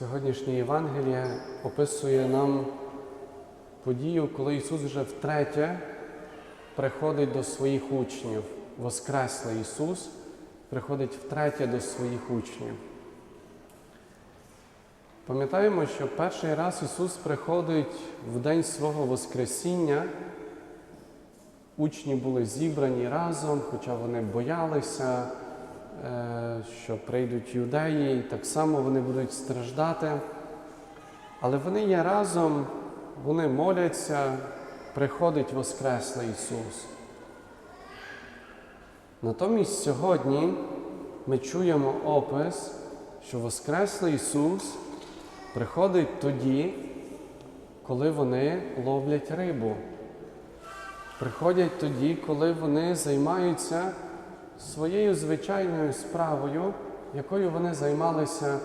Сьогоднішнє Євангеліє описує нам подію, коли Ісус вже втретє приходить до своїх учнів. Воскреслий Ісус приходить втретє до своїх учнів. Пам'ятаємо, що перший раз Ісус приходить в день свого Воскресіння. Учні були зібрані разом, хоча вони боялися, що прийдуть юдеї, і так само вони будуть страждати. Але вони є разом, вони моляться, приходить Воскреслий Ісус. Натомість сьогодні ми чуємо опис, що Воскреслий Ісус приходить тоді, коли вони ловлять рибу. Приходять тоді, коли вони займаються своєю звичайною справою, якою вони займалися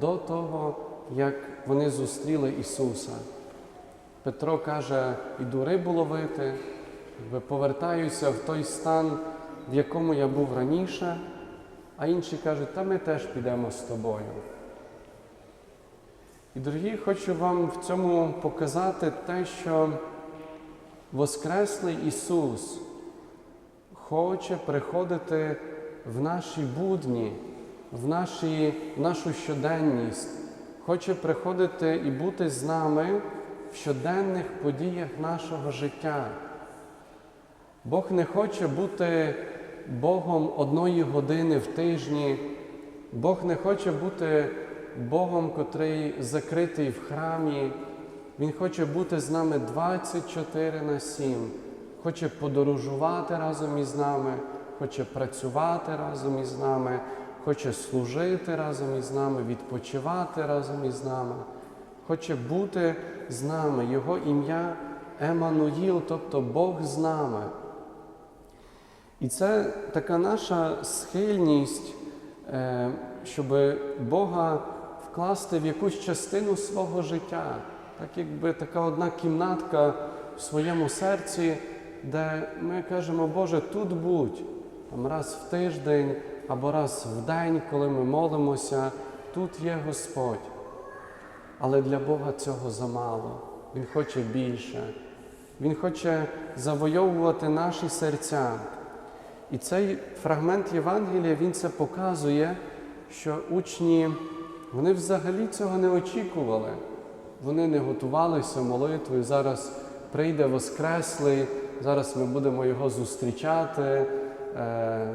до того, як вони зустріли Ісуса. Петро каже, іду рибу ловити, повертаюся в той стан, в якому я був раніше, а інші кажуть, та ми теж підемо з тобою. І, дорогі, хочу вам в цьому показати те, що Воскреслий Ісус хоче приходити в наші будні, в, наші, в нашу щоденність, хоче приходити і бути з нами в щоденних подіях нашого життя. Бог не хоче бути Богом одної години в тижні, Бог не хоче бути Богом, котрий закритий в храмі. Він хоче бути з нами 24 на 7, хоче подорожувати разом із нами, хоче працювати разом із нами, хоче служити разом із нами, відпочивати разом із нами, хоче бути з нами. Його ім'я Еммануїл, тобто Бог з нами. І це така наша схильність, е, щоб Бога вкласти в якусь частину свого життя так якби така одна кімнатка в своєму серці, де ми кажемо, Боже, тут будь там раз в тиждень або раз в день, коли ми молимося, тут є Господь. Але для Бога цього замало. Він хоче більше. Він хоче завойовувати наші серця. І цей фрагмент Євангелія він це показує, що учні вони взагалі цього не очікували. Вони не готувалися молитвою. Зараз прийде Воскреслий, зараз ми будемо його зустрічати, е,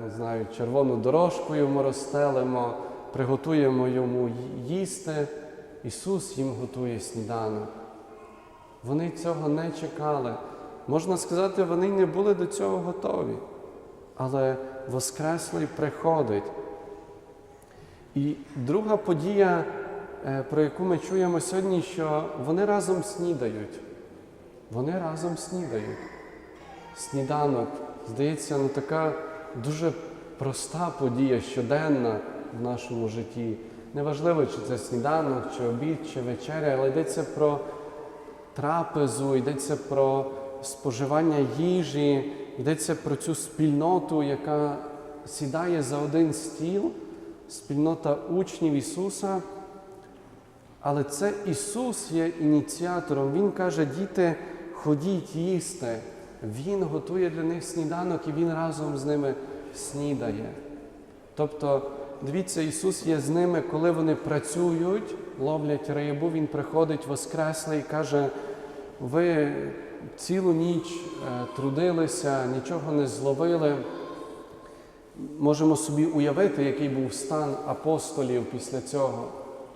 не знаю, червону дорожку йому розстелимо, приготуємо йому їсти. Ісус їм готує сніданок. Вони цього не чекали. Можна сказати, вони не були до цього готові. Але Воскреслий приходить. І друга подія про яку ми чуємо сьогодні, що вони разом снідають. Вони разом снідають. Сніданок, здається, ну така дуже проста подія, щоденна в нашому житті. Неважливо, чи це сніданок, чи обід, чи вечеря, але йдеться про трапезу, йдеться про споживання їжі, йдеться про цю спільноту, яка сідає за один стіл, спільнота учнів Ісуса. Але це Ісус є ініціатором. Він каже, діти, ходіть їсти. Він готує для них сніданок і Він разом з ними снідає. Тобто, дивіться, Ісус є з ними, коли вони працюють, ловлять рибу, Він приходить воскреслий і каже, ви цілу ніч е, трудилися, нічого не зловили. Можемо собі уявити, який був стан апостолів після цього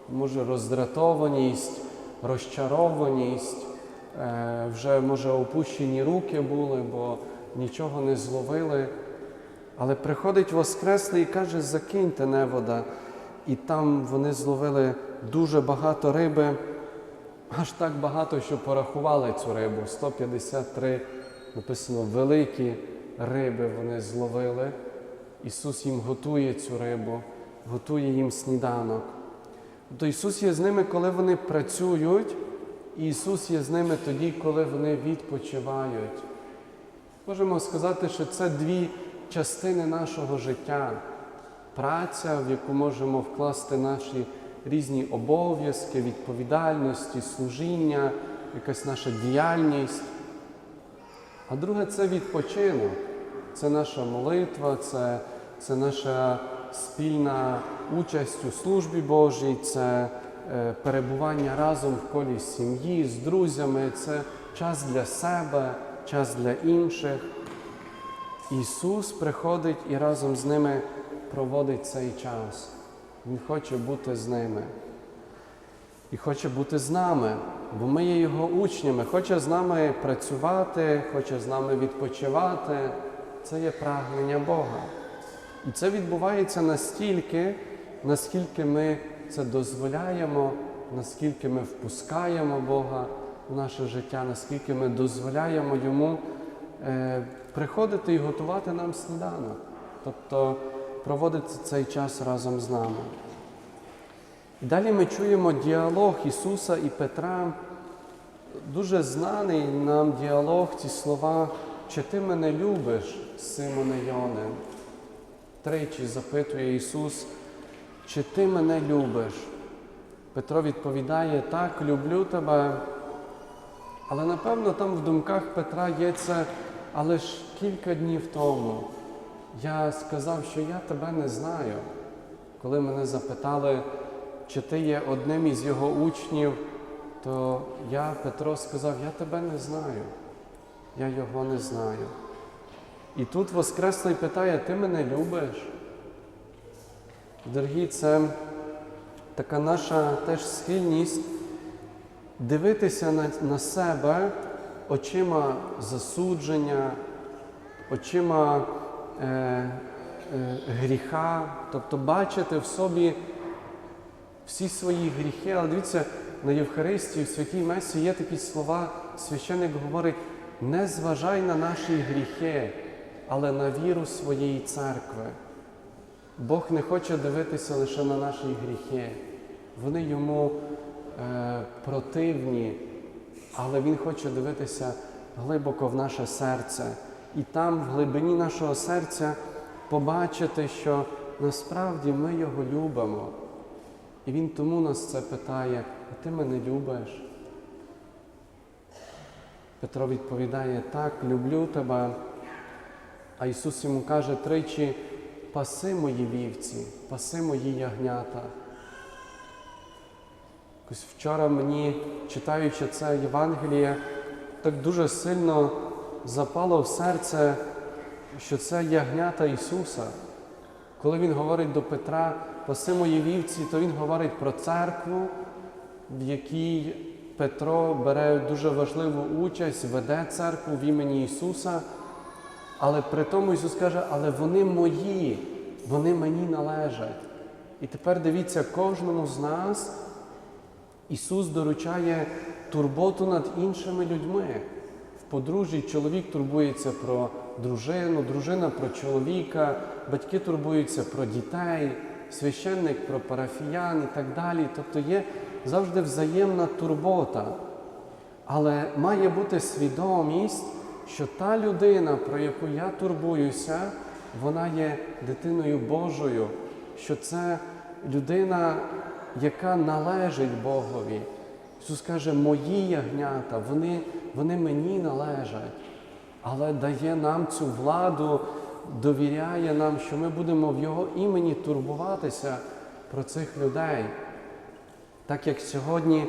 може роздратованість, розчарованість, вже, може, опущені руки були, бо нічого не зловили. Але приходить Воскреслий і каже, закиньте невода. І там вони зловили дуже багато риби, аж так багато, що порахували цю рибу. 153 написано великі риби вони зловили. Ісус їм готує цю рибу, готує їм сніданок. Тобто Ісус є з ними, коли вони працюють, Ісус є з ними тоді, коли вони відпочивають. Можемо сказати, що це дві частини нашого життя. Праця, в яку можемо вкласти наші різні обов'язки, відповідальності, служіння, якась наша діяльність. А друге це відпочинок, це наша молитва, це, це наша спільна участь у службі Божій, це перебування разом в колі сім'ї, з друзями, це час для себе, час для інших. Ісус приходить і разом з ними проводить цей час. Він хоче бути з ними. І хоче бути з нами, бо ми є Його учнями, хоче з нами працювати, хоче з нами відпочивати. Це є прагнення Бога. І це відбувається настільки, наскільки ми це дозволяємо, наскільки ми впускаємо Бога в наше життя, наскільки ми дозволяємо Йому е, приходити і готувати нам сніданок, тобто проводити цей час разом з нами. І далі ми чуємо діалог Ісуса і Петра. Дуже знаний нам діалог, ці слова, чи ти мене любиш, Симоне Йоне? Тричі запитує Ісус, чи ти мене любиш? Петро відповідає, так, люблю тебе. Але напевно там в думках Петра є це, але ж кілька днів тому я сказав, що я тебе не знаю. Коли мене запитали, чи ти є одним із його учнів, то я, Петро, сказав, я тебе не знаю, я його не знаю. І тут Воскреслий питає, ти мене любиш? Дорогі, це така наша теж схильність дивитися на, на себе очима засудження, очима е, е, гріха, тобто бачити в собі всі свої гріхи, але дивіться, на Євхаристії, в святій Месі є такі слова, священник говорить, не зважай на наші гріхи, але на віру своєї церкви. Бог не хоче дивитися лише на наші гріхи. Вони йому е, противні, але Він хоче дивитися глибоко в наше серце. І там, в глибині нашого серця, побачити, що насправді ми його любимо. І Він тому нас це питає, а ти мене любиш? Петро відповідає, так, люблю тебе. А Ісус йому каже тричі, паси мої вівці, паси мої ягнята. Якось вчора мені, читаючи це Євангеліє, так дуже сильно запало в серце, що це ягнята Ісуса. Коли Він говорить до Петра, паси мої вівці, то Він говорить про церкву, в якій Петро бере дуже важливу участь, веде церкву в імені Ісуса. Але при тому Ісус каже, але вони мої, вони мені належать. І тепер дивіться, кожному з нас Ісус доручає турботу над іншими людьми. В подружжі чоловік турбується про дружину, дружина про чоловіка, батьки турбуються про дітей, священник про парафіян і так далі. Тобто є завжди взаємна турбота. Але має бути свідомість, що та людина, про яку я турбуюся, вона є дитиною Божою, що це людина, яка належить Богові. Ісус каже, мої ягнята, вони, вони мені належать, але дає нам цю владу, довіряє нам, що ми будемо в Його імені турбуватися про цих людей. Так як сьогодні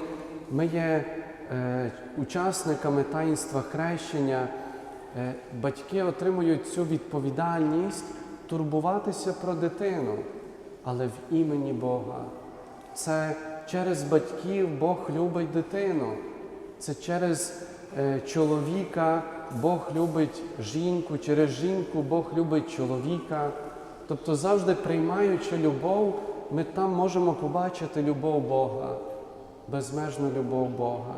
ми є е, учасниками таїнства хрещення, батьки отримують цю відповідальність турбуватися про дитину, але в імені Бога. Це через батьків Бог любить дитину. Це через е, чоловіка Бог любить жінку, через жінку Бог любить чоловіка. Тобто, завжди приймаючи любов, ми там можемо побачити любов Бога, безмежну любов Бога.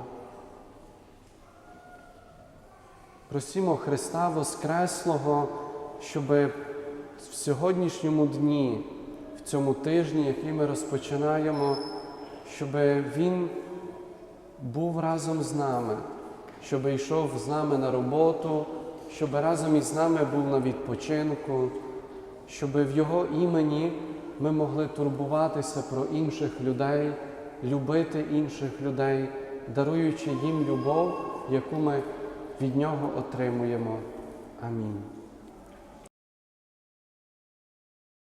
Просімо Христа Воскреслого, щоб в сьогоднішньому дні, в цьому тижні, який ми розпочинаємо, щоб Він був разом з нами, щоб йшов з нами на роботу, щоб разом із нами був на відпочинку, щоб в Його імені ми могли турбуватися про інших людей, любити інших людей, даруючи їм любов, яку ми від Нього отримуємо. Амінь.